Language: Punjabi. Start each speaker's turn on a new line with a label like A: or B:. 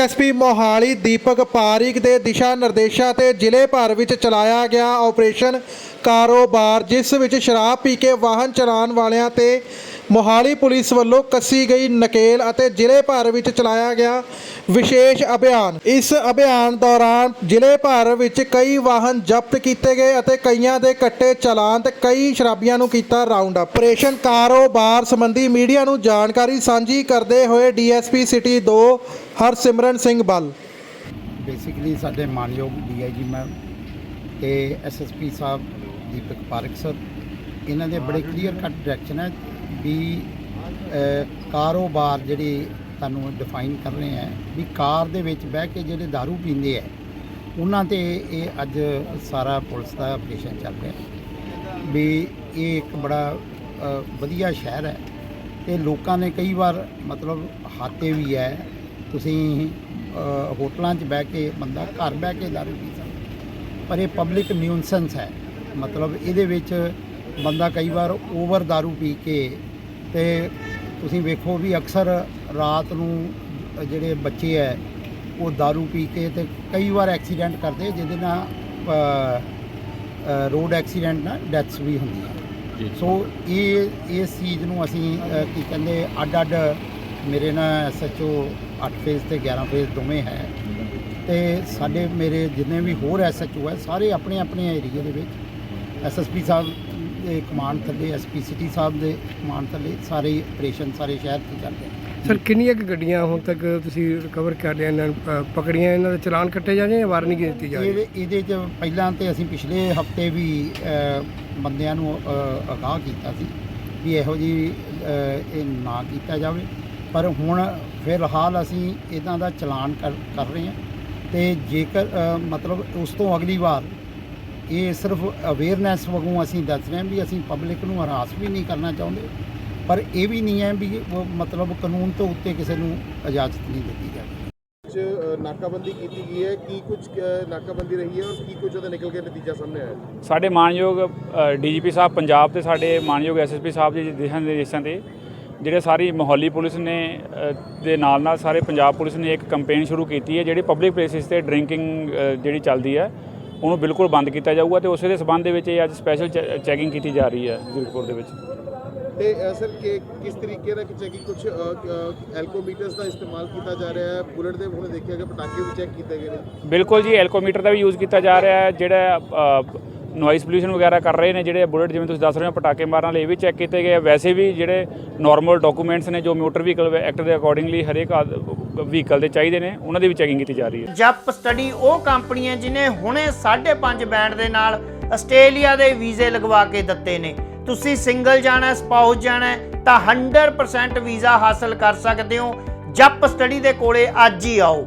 A: ਡੀਐਸਪੀ ਮੋਹਾਲੀ ਦੀਪਕ ਪਾਰਿਕ ਦੇ ਦਿਸ਼ਾ ਨਿਰਦੇਸ਼ਾਂ ਤੇ ਜ਼ਿਲ੍ਹੇ ਭਰ ਵਿੱਚ ਚਲਾਇਆ ਗਿਆ ਆਪਰੇਸ਼ਨ ਕਾਰੋਬਾਰ, ਜਿਸ ਵਿੱਚ ਸ਼ਰਾਬ ਪੀ ਕੇ ਵਾਹਨ ਚਲਾਉਣ ਵਾਲਿਆਂ ਤੇ ਮੋਹਾਲੀ ਪੁਲਿਸ ਵੱਲੋਂ ਕੱਸੀ ਗਈ ਨਕੇਲ ਅਤੇ ਜ਼ਿਲ੍ਹੇ ਭਰ ਵਿੱਚ ਚਲਾਇਆ ਗਿਆ ਵਿਸ਼ੇਸ਼ ਅਭਿਆਨ। ਇਸ ਅਭਿਆਨ ਦੌਰਾਨ ਜ਼ਿਲ੍ਹੇ ਭਰ ਵਿੱਚ ਕਈ ਵਾਹਨ ਜ਼ਬਤ ਕੀਤੇ ਗਏ ਅਤੇ ਕਈਆਂ ਦੇ ਕੱਟੇ ਚਲਾਨ ਤੇ ਕਈ ਸ਼ਰਾਬੀਆਂ ਨੂੰ ਕੀਤਾ ਰਾਉਂਡ ਅਪ। ਆਪਰੇਸ਼ਨ ਕਾਰੋਬਾਰ ਸੰਬੰਧੀ ਮੀਡੀਆ ਨੂੰ ਜਾਣਕਾਰੀ ਸਾਂਝੀ ਕਰਦੇ ਹੋਏ DSP city 2 Harsimran Singh Bal.
B: Basically ਸਾਡੇ ਮਾਨਯੋਗ ਡੀਆਈਜੀ ਮੈਮ ਤੇ ਐਸਐਸਪੀ ਸਾਹਿਬ, ਦੀਪਕ ਪਾਰਕ ਸਰ ਇਹਨਾਂ ਦੇ ਬੜੇ ਕਲੀਅਰ ਕੱਟ ਡਾਇਰੈਕਸ਼ਨ ਹੈ ਵੀ ਕਾਰੋਬਾਰ ਜਿਹੜੇ ਤੁਹਾਨੂੰ ਡਿਫਾਈਨ ਕਰ ਰਹੇ ਹੈ ਵੀ ਕਾਰ ਦੇ ਵਿੱਚ ਬਹਿ ਕੇ ਜਿਹੜੇ दारू ਪੀਂਦੇ ਹੈ ਉਹਨਾਂ ਤੇ ਇਹ ਅੱਜ ਸਾਰਾ ਪੁਲਿਸ ਦਾ ਆਪਰੇਸ਼ਨ ਚੱਲ ਰਿਹਾ। ਵੀ ਇਹ ਇੱਕ ਬੜਾ ਵਧੀਆ ਸ਼ਹਿਰ ਹੈ ਤੇ ਲੋਕਾਂ ਨੇ ਕਈ ਵਾਰ ਮਤਲਬ ਹਾਤੇ ਵੀ ਹੈ ਤੁਸੀਂ ਹੋਟਲਾਂ 'ਚ ਬਹਿ ਕੇ ਬੰਦਾ ਘਰ ਬਹਿ ਕੇ ਦਾਰੂ ਪੀ ਸਕਦਾ। ਪਰ ਇਹ ਪਬਲਿਕ ਨਿਊਸੈਂਸ ਹੈ। ਮਤਲਬ ਇਹਦੇ ਵਿੱਚ ਬੰਦਾ ਕਈ ਵਾਰ ਓਵਰ ਦਾਰੂ ਪੀ ਕੇ ਤੇ ਤੁਸੀਂ ਵੇਖੋ ਵੀ ਅਕਸਰ ਰਾਤ ਨੂੰ ਜਿਹੜੇ ਬੱਚੇ ਹੈ ਉਹ ਦਾਰੂ ਪੀ ਕੇ ਤੇ ਕਈ ਵਾਰ ਐਕਸੀਡੈਂਟ ਕਰਦੇ ਜਿਹਦੇ ਨਾਲ ਰੋਡ ਐਕਸੀਡੈਂਟ ਨਾਲ ਡੈਥਸ ਵੀ ਹੁੰਦੀਆਂ। ਸੋ ਇਹ ਇਸ ਚੀਜ਼ ਨੂੰ ਅਸੀਂ ਕੀ ਕਹਿੰਦੇ ਅੱਡ ਅੱਡ ਮੇਰੇ ਨਾਲ ਐਸਐਚਓ 8 ਫੇਜ਼ ਤੇ 11 ਫੇਜ਼ ਦੋਵੇਂ ਹੈ। ਤੇ ਸਾਡੇ ਮੇਰੇ ਜਿੰਨੇ ਵੀ ਹੋਰ ਐਸਐਚਓ ਹੈ ਸਾਰੇ ਆਪਣੇ ਆਪਣੇ ਏਰੀਆ ਦੇ ਵਿੱਚ। ਐਸਐਸਪੀ ਸਾਹਿਬ ਦੇ ਕਮਾਂਡ ਥੱਲੇ ਐਸਪੀ ਸਿਟੀ ਸਾਹਿਬ ਦੇ ਕਮਾਂਡ ਥੱਲੇ ਸਾਰੇ ਆਪਰੇਸ਼ਨ ਸਾਰੇ ਸ਼ਹਿਰ 'ਚ ਚੱਲਦੇ
C: ਸਰ ਕਿੰਨੀਆਂ ਕੁ ਗੱਡੀਆਂ ਹੁਣ ਤੱਕ ਤੁਸੀਂ ਰਿਕਵਰ ਕਰ ਲਿਆ ਇਹਨਾਂ ਨੂੰ, ਅ, ਪਕੜੀਆਂ ਇਹਨਾਂ ਦੇ ਚਲਾਨ ਕੱਟੇ ਜਾ ਰਹੇ ਜਾਂ ਵਾਰਨਿੰਗ ਦਿੱਤੀ ਜਾ ਰਹੀ? ਹੈ
B: ਇਹਦੇ ਇਹਦੇ 'ਚ ਪਹਿਲਾਂ ਤੇ ਅਸੀਂ ਪਿਛਲੇ ਹਫ਼ਤੇ ਵੀ ਅ, ਬੰਦਿਆਂ ਨੂੰ ਅਗਾਹ ਕੀਤਾ ਸੀ ਵੀ ਇਹੋ ਜੀ ਇਹ ਨਾ ਕੀਤਾ ਜਾਵੇ। ਪਰ ਹੁਣ ਫਿਲਹਾਲ ਅਸੀਂ ਇਹਨਾਂ ਦਾ ਚਲਾਨ ਕਰ ਕਰ ਰਹੇ ਹਾਂ ਤੇ ਜੇਕਰ ਮਤਲਬ ਉਸ ਤੋਂ ਅਗਲੀ ਵਾਰ ਇਹ ਸਿਰਫ ਅਵੇਅਰਨੈਸ ਵਗੋਂ ਅਸੀਂ ਦੱਸ ਰਹੇ ਹਾਂ ਵੀ ਅਸੀਂ ਪਬਲਿਕ ਨੂੰ ਹਰਾਸ ਵੀ ਨਹੀਂ ਕਰਨਾ ਚਾਹੁੰਦੇ ਪਰ ਇਹ ਵੀ ਨਹੀਂ ਹੈ ਵੀ ਉਹ ਮਤਲਬ ਕਾਨੂੰਨ ਤੋਂ ਉੱਤੇ ਕਿਸੇ ਨੂੰ ਇਜਾਜ਼ਤ ਨਹੀਂ ਦਿੱਤੀ
D: ਅ, ਨਾਕਾਬੰਦੀ ਕੀਤੀ ਗਈ ਹੈ ਕੀ ਕੁਝ ਨਾਕਾਬੰਦੀ ਰਹੀ ਹੈ ਔਰ ਕੀ ਕੁਝ ਉਹਦਾ ਨਿਕਲ ਕੇ ਨਤੀਜਾ ਸਾਹਮਣੇ ਆਇਆ
E: ਸਾਡੇ ਮਾਨਯੋਗ ਡੀਜੀਪੀ ਸਾਹਿਬ ਪੰਜਾਬ ਤੇ ਸਾਡੇ ਮਾਨਯੋਗ ਐਸਐਸਪੀ ਸਾਹਿਬ ਜੀ ਦੇ ਦਿਸ਼ਾ ਨਿਰਦੇਸ਼ਾਂ ਤੇ ਜਿਹੜੇ ਸਾਰੀ ਮੋਹਾਲੀ ਪੁਲਿਸ ਨੇ ਦੇ ਨਾਲ ਨਾਲ ਸਾਰੇ ਪੰਜਾਬ ਪੁਲਿਸ ਨੇ ਇੱਕ ਕੈਂਪੇਨ ਸ਼ੁਰੂ ਕੀਤੀ ਹੈ ਜਿਹੜੀ ਪਬਲਿਕ ਪਲੇਸਿਸ ਤੇ ਡਰਿੰਕਿੰਗ ਜਿਹੜੀ ਚੱਲਦੀ ਹੈ ਉਹਨੂੰ ਬਿਲਕੁਲ ਬੰਦ ਕੀਤਾ ਜਾਊਗਾ ਤੇ ਉਸੇ ਦੇ ਸਬੰਧ ਦੇ ਵਿੱਚ ਇਹ ਅੱਜ ਸਪੈਸ਼ਲ ਚੈਕਿੰਗ ਕੀਤੀ ਜਾ ਰਹੀ ਹੈ ਜ਼ੀਰਕਪੁਰ ਦੇ ਵਿੱਚ।
D: ਤੇ ਸਰ ਕਿ ਕਿਸ ਤਰੀਕੇ ਦਾ ਕਿ ਕੁਝ ਐਲਕੋਮੀਟਰਸ ਦਾ ਇਸਤੇਮਾਲ ਕੀਤਾ ਜਾ ਰਿਹਾ ਹੈ? ਬੁਲਟ ਦੇ ਹੁਣ ਦੇਖਿਆ ਗਿਆ ਪਟਾਕੇ ਵੀ ਚੈੱਕ ਕੀਤੇ ਗਏ ਨੇ।
E: ਬਿਲਕੁਲ ਜੀ ਐਲਕੋਮੀਟਰ ਦਾ ਵੀ ਯੂਜ਼ ਕੀਤਾ ਜਾ ਰਿਹਾ ਹੈ ਜਿਹੜਾ ਨੋਇਸ ਪੋਲੂਸ਼ਨ ਵਗੈਰਾ ਕਰ ਰਹੇ ਨੇ ਜਿਹੜੇ ਬੁਲਟ, ਜਿਵੇਂ ਤੁਸੀਂ ਦੱਸ ਰਹੇ ਹੋ, ਪਟਾਕੇ ਮਾਰਨ ਵਾਲੇ ਇਹ ਵੀ ਚੈੱਕ ਕੀਤੇ ਗਏ ਆ। ਵੈਸੇ ਵੀ ਜਿਹੜੇ ਨਾਰਮਲ ਡਾਕੂਮੈਂਟਸ ਨੇ, ਜੋ ਮੋਟਰ ਵਹੀਕਲ ਐਕਟ ਦੇ ਅਕੋਰਡਿੰਗਲੀ ਹਰੇਕ ਵਹੀਕਲ ਦੇ ਚਾਹੀਦੇ ਨੇ, ਉਹਨਾਂ ਦੀ ਵੀ ਚੈਕਿੰਗ ਕੀਤੀ ਜਾ ਰਹੀ ਹੈ।
F: ਜੱਪ ਸਟੱਡੀ ਉਹ ਕੰਪਨੀ ਹੈ ਜਿਨੇ ਹੁਣੇ 5.5 ਬੈਂਡ ਦੇ ਨਾਲ ਆਸਟ੍ਰੇਲੀਆ ਦੇ ਵੀਜ਼ੇ ਲਗਵਾ ਕੇ ਦਿੱਤੇ ਨੇ। ਤੁਸੀਂ ਸਿੰਗਲ ਜਾਣਾ ਸਪਾਊਸ ਜਾਣਾ, ਤਾਂ 100% ਵੀਜ਼ਾ ਹਾਸਲ ਕਰ ਸਕਦੇ ਹੋ। ਜਪ ਸਟੱਡੀ ਦੇ ਕੋਲੇ ਅੱਜ ਹੀ ਆਓ।